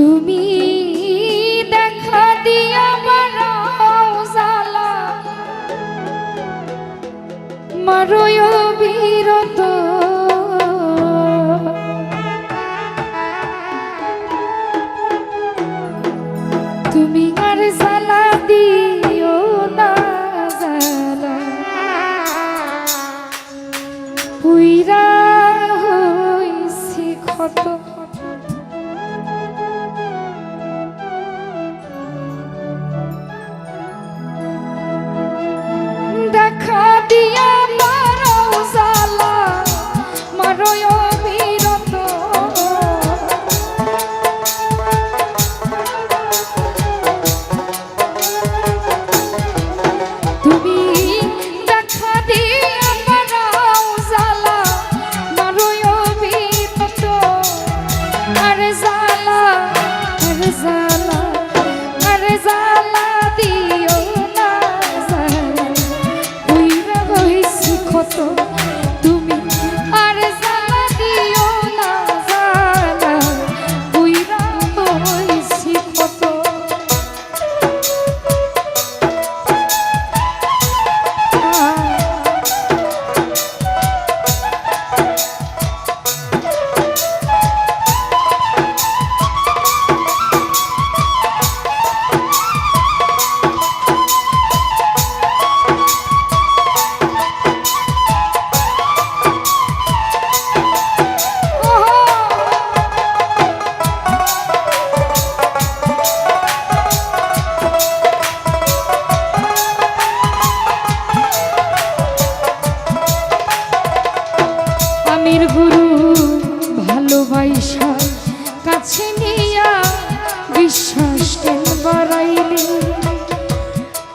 তুমি দেখা দিয়া জালা। মারয় বিরত তুমি আর জালা দিও না জালা। পুইরা হইছি ক্ষত।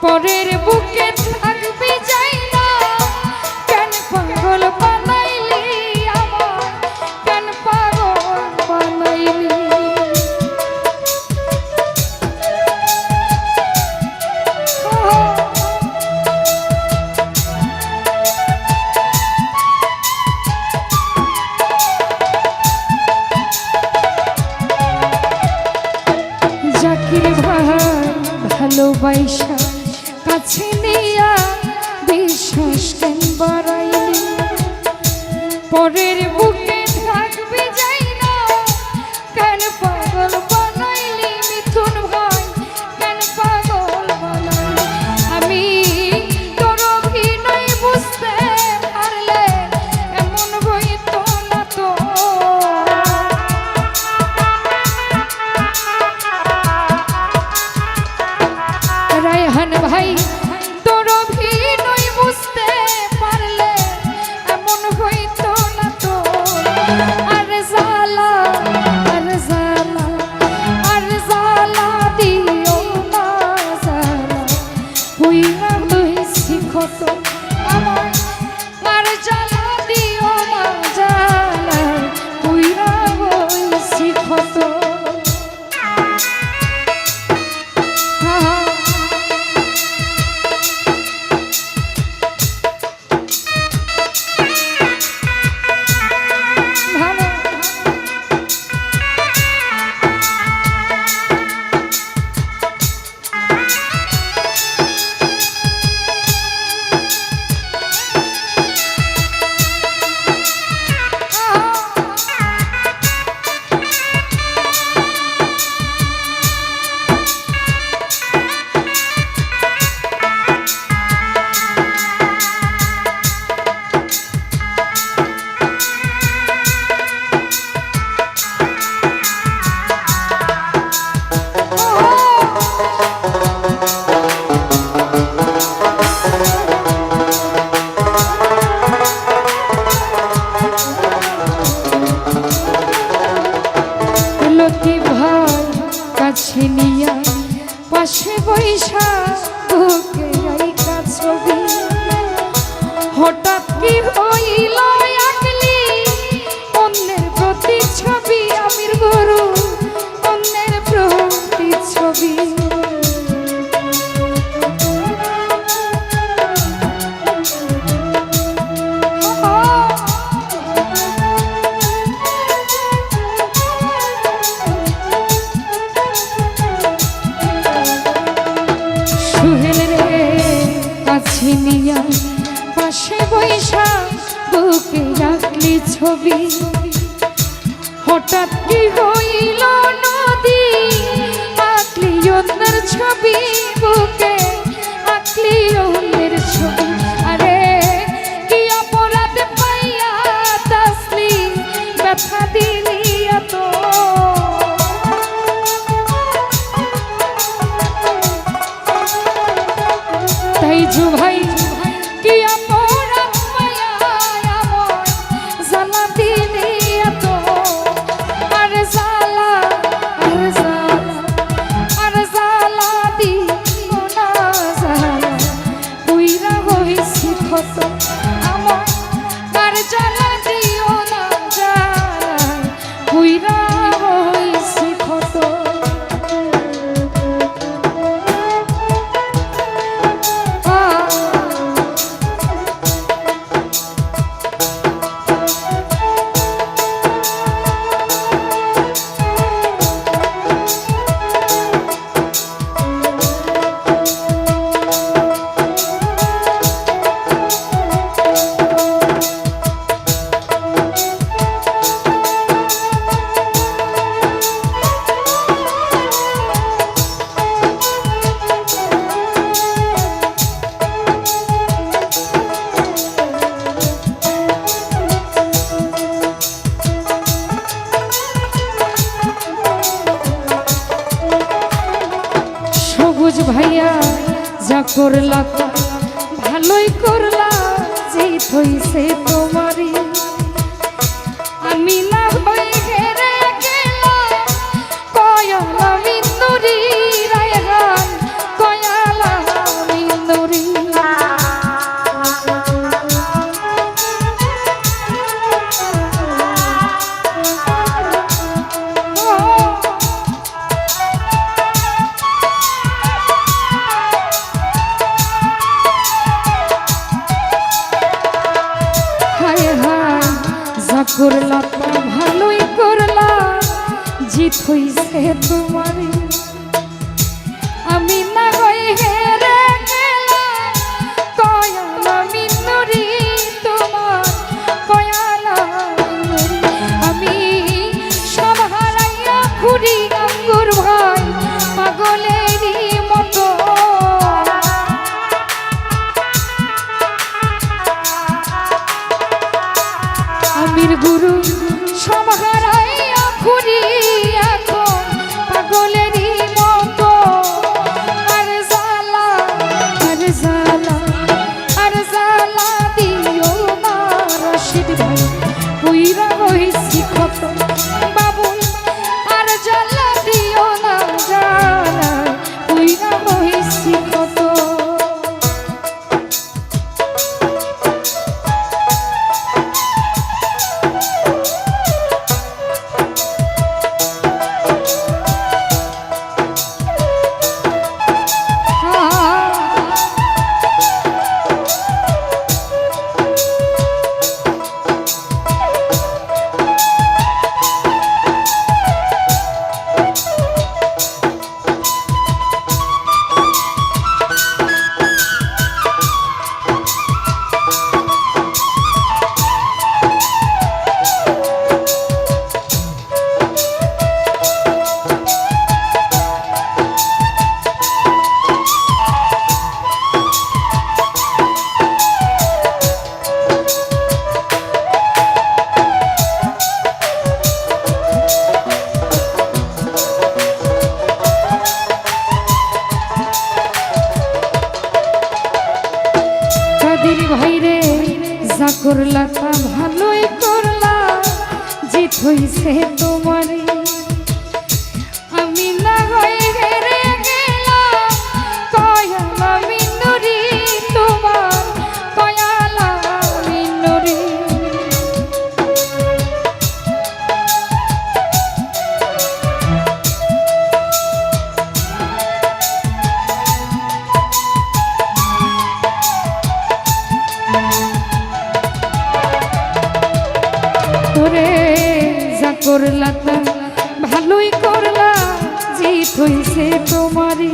পরের বুকে থাকবি যাই না। কেন পাগল বানাইলি আমার? কেন পাগল বানাইলি? জাকির ভাই ভালোবাইস Thank you. হঠাৎ কি হইল নদী? আকলি অন্যের ছবি বুকে, আকলি অন্যের ছবি। আরে, কি অপরাধ পাইয়া তাসলি? ব্যথা দিলি এত। তাই জু ভাই কি সবুজ ভাইয়া যা করলা ভালোই করলা যে থইছে তোমারই। আমি না হই হইছে তোমারই